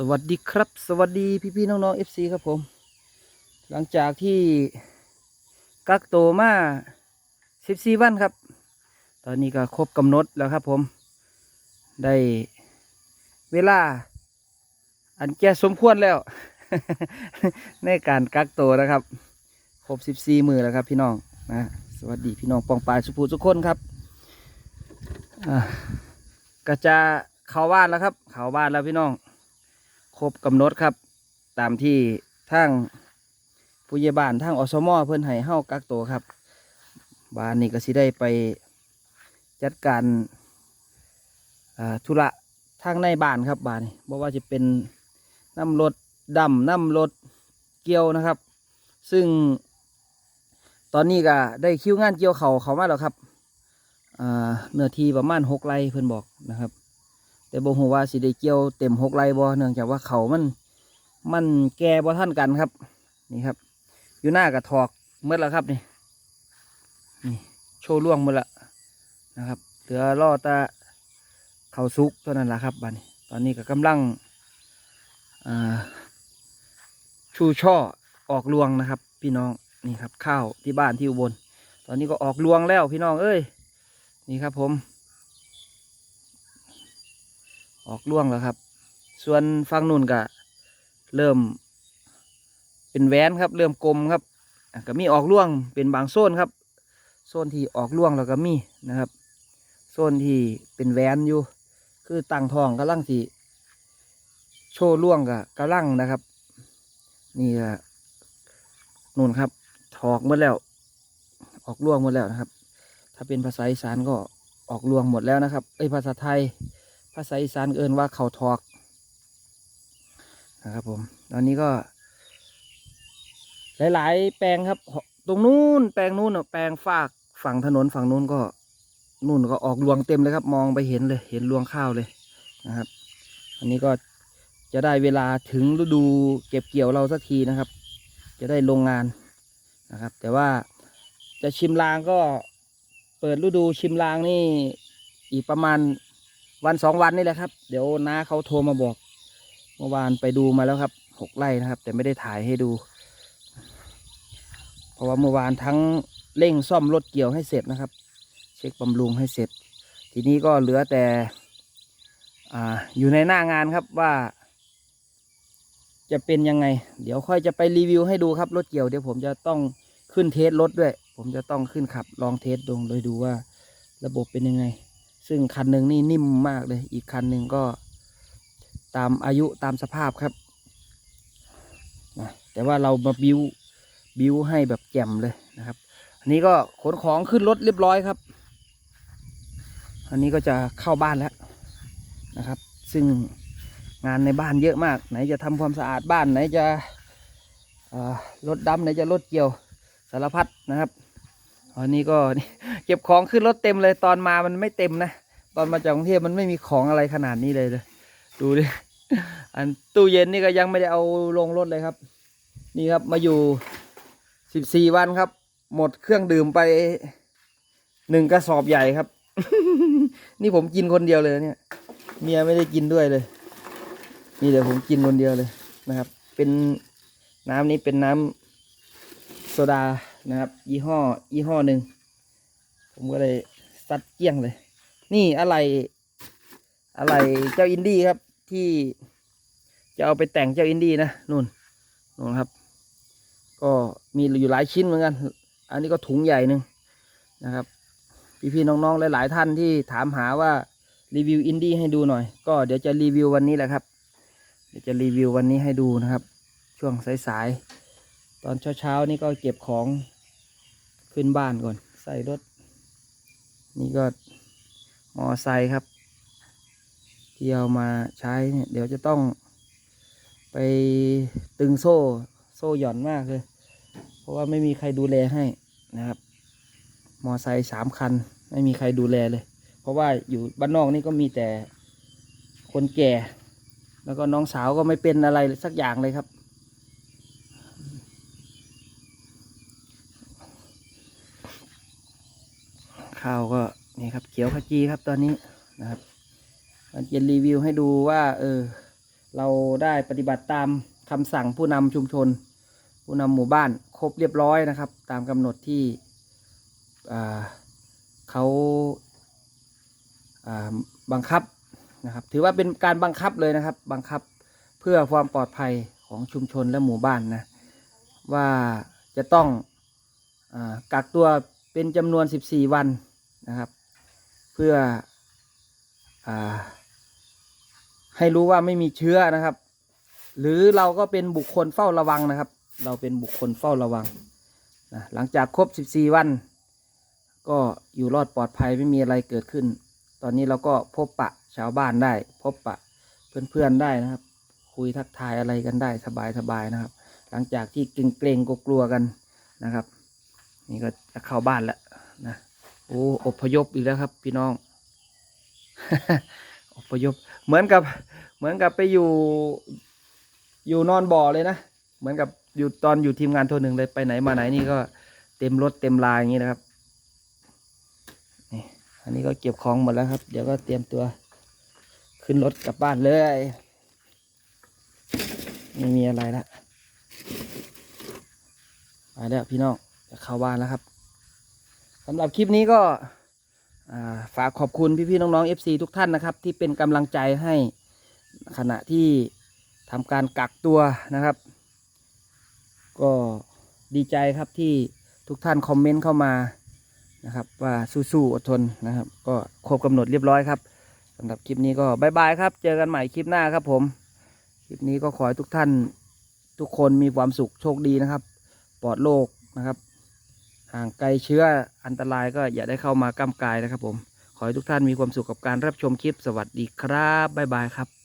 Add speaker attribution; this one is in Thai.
Speaker 1: สวัสดีครับ สวัสดีพี่ๆน้องๆ FC ครับผม หลังจากที่กักโตวมา14วันครับ ตอนนี้ก็ครบกำหนดแล้วครับผม ได้เวลา อันแก่สมควรแล้ว ในการกักโตวนะครับ ครบ14มือแล้วครับพี่น้องนะสวัสดีพี่น้องปองปายสุภูทุคนครับอ่าก็จะเข้าบ้านแล้วครับ เข้าบ้านแล้วพี่น้อง ครบกำหนดครับ ตามที่ทางผู้ใหญ่บ้านทางอสมอเพื่อนให้เฮากักตัวครับบ้านนี้ก็สิได้ไปจัดการอ่าธุระทางในบ้านครับบ้านนี้บ่ว่าจะเป็นน้ำรถดำน้ำรถเกี่ยวนะครับ ซึ่งตอนนี้ก็ได้คิวงานเกี่ยวเขาเขามาแล้วครับอ่าเนื้อที่ประมาณหกไร่เพื่อนบอกนะครับ แต่บ่ฮู้ว่าสิได้เกี่ยวเต็มหกไร่บ่เนื่องจากว่าเขามันมันแก่บ่ท่านกันครับ นี่ครับ อยู่หน้ากระถอกเมื่อแล้วครับนี่นี่โชว์ล่วงหมดละนะครับ เหลือรอตาเขาซุกเท่านั้นแหละครับบัดนี้ ตอนนี้ก็กำลังชูช่อออกรวงนะครับ พี่น้องนี่ครับข้าวที่บ้านที่อุบลตอนนี้ก็ออกรวงแล้วพี่น้องเอ้ยนี่ครับผม ออกล่วงแล้วครับ ส่วนฝั่งนู่นก็เริ่ม เป็นแหวนครับ เริ่มกลมครับก็มีออกล่วงเป็นบางโซนครับ โซนที่ออกล่วงแล้วก็มีนะครับ โซนที่เป็นแหวนอยู่ คือตั้งทองกำลังสีโชว์ล่วงกับกำลังนะครับ นี่ก็นู่นครับ ถอกหมดแล้ว ออกล่วงหมดแล้วนะครับ ถ้าเป็นภาษาอีสานก็ออกล่วงหมดแล้วนะครับ เอ้ยภาษาไทย ภาษาอีสานเอินว่าเขาทอกนะครับผม ตอนนี้ก็ หลาย ๆ แปลงครับ ตรงนู้นแปลงนู้นแปลงฝากฝั่งถนนฝั่งนู้นก็นู่นก็ออกรวงเต็มเลยครับ มองไปเห็นเลย เห็นรวงข้าวเลยนะครับ อันนี้ก็จะได้เวลาถึงฤดูเก็บเกี่ยวเราสักทีนะครับ จะได้ลงงานนะครับ แต่ว่าจะชิมลางก็เปิดฤดูชิมลางนี่อีกประมาณ วันสองวันนี่แหละครับ เดี๋ยวน้าเขาโทรมาบอก เมื่อวานไปดูมาแล้วครับหกไร่นะครับ แต่ไม่ได้ถ่ายให้ดู เพราะว่าเมื่อวานทั้งเร่งซ่อมรถเกี่ยวให้เสร็จนะครับ เช็คบำรุงให้เสร็จ ทีนี้ก็เหลือแต่อ่าอยู่ในหน้างานครับว่า จะเป็นยังไง เดี๋ยวค่อยจะไปรีวิวให้ดูครับรถเกี่ยวเดี๋ยวผมจะต้องขึ้นเทสรถด้วย ผมจะต้องขึ้นขับลองเทสดูโดยดูว่าระบบเป็นยังไง ซึ่งคันหนึ่งนี่นิ่มมากเลย อีกคันหนึ่งก็ตามอายุตามสภาพครับนะแต่ว่าเรามาบิวบิวให้แบบแจ่มเลยนะครับ อันนี้ก็ขนของขึ้นรถเรียบร้อยครับ อันนี้ก็จะเข้าบ้านแล้วนะครับ ซึ่งงานในบ้านเยอะมาก ไหนจะทำความสะอาดบ้านไหนจะรถดำไหนจะรถเกี่ยวสารพัดนะครับ อันนี้ก็เก็บของขึ้นรถเต็มเลยตอนมามันไม่เต็มนะ ตอนมาจากกรุงเทพมันไม่มีของอะไรขนาดนี้เลยเลย ดูดิอันตู้เย็นนี่ก็ยังไม่ได้เอาลงรถเลยครับ นี่ครับมาอยู่สิบสี่วันครับ หมดเครื่องดื่มไปหนึ่งกระสอบใหญ่ครับ นี่ผมกินคนเดียวเลยเนี่ย เมียไม่ได้กินด้วยเลย นี่เดี๋ยวผมกินคนเดียวเลยนะครับ เป็นน้ำนี้เป็นน้ำโซดา นะครับ ยี่ห้อยี่ห้อหนึ่งผมก็เลยซัดเกลี้ยงเลย นี่อะไรอะไรเจ้าอินดี้ครับที่จะเอาไปแต่งเจ้าอินดี้นะนู่นนู่นครับ ก็มีอยู่หลายชิ้นเหมือนกัน อันนี้ก็ถุงใหญ่หนึ่งนะครับ พี่ๆน้องๆหลายๆท่านที่ถามหาว่ารีวิวอินดี้ให้ดูหน่อย ก็เดี๋ยวจะรีวิววันนี้แหละครับ เดี๋ยวจะรีวิววันนี้ให้ดูนะครับ ช่วงสายๆตอนเช้าๆนี่ก็เก็บของ ขึ้นบ้านก่อน ใส่รถ นี่ก็มอไซค์ครับ ที่เอามาใช้เนี่ยเดี๋ยวจะต้อง ไปตึงโซ่โซ่หย่อนมากเลย เพราะว่าไม่มีใครดูแลให้นะครับ มอไซค์สามคัน ไม่มีใครดูแลเลย เพราะว่าอยู่บ้านนอกนี่ก็มีแต่คนแก่ แล้วก็น้องสาวก็ไม่เป็นอะไรสักอย่างเลยครับ ข้าวก็นี่ครับเขียวขจีครับตอนนี้นะครับมันจะรีวิวให้ดูว่า เออ เราได้ปฏิบัติตามคำสั่งผู้นำชุมชน ผู้นำหมู่บ้านครบเรียบร้อยนะครับ ตามกำหนดที่เขาบังคับนะครับ ถือว่าเป็นการบังคับเลยนะครับ บังคับเพื่อความปลอดภัยของชุมชนและหมู่บ้านนะว่าจะต้องอกักตัวเป็นจำนวน 14 วัน นะครับ เพื่ออให้รู้ว่าไม่มีเชื้อนะครับ หรือเราก็เป็นบุคคลเฝ้าระวังนะครับ เราเป็นบุคคลเฝ้าระวังนะหลังจากครบ 14 วัน ก็อยู่รอดปลอดภัยไม่มีอะไรเกิดขึ้น ตอนนี้เราก็พบปะชาวบ้านได้ พบปะเพื่อนๆได้นะครับ คุยทักทายอะไรกันได้สบายๆนะครับ หลังจากที่เกรงเกรงๆกลัวๆกันนะครับ นี่ก็จะเข้าบ้านแล้วนะ โอ้อพยพอีกแล้วครับ พี่น้อง อพยพ เหมือนกับ เหมือนกับไปอยู่ อยู่นอนบ่อเลยนะ เหมือนกับอยู่ตอนอยู่ทีมงานตัวหนึ่งเลยไปไหนมาไหนนี่ก็เต็มรถเต็มลายอย่างนี้นะครับ นี่ อันนี้ก็เก็บของหมดแล้วครับ เดี๋ยวก็เตรียมตัว ขึ้นรถกลับบ้านเลย ไม่มีอะไรละไปแล้วพี่น้องจะเข้าบ้านแล้วครับ สำหรับคลิปนี้ก็ฝากขอบคุณพี่ๆน้องๆ FC ทุกท่านนะครับ ที่เป็นกำลังใจให้ขณะที่ทำการกักตัวนะครับ ก็ดีใจครับที่ทุกท่านคอมเมนต์เข้ามานะครับว่าสู้ๆอดทนนะครับ ก็ครบกำหนดเรียบร้อยครับสำหรับคลิปนี้ก็บายบายครับ เจอกันใหม่คลิปหน้าครับผม คลิปนี้ก็ขอให้ทุกท่านทุกคนมีความสุขโชคดีนะครับ ปลอดโรคนะครับ ห่างไกลเชื้ออันตรายก็อย่าได้เข้ามาก้ำกายนะครับผม ขอให้ทุกท่านมีความสุขกับการรับชมคลิป สวัสดีครับ บ๊ายบายครับ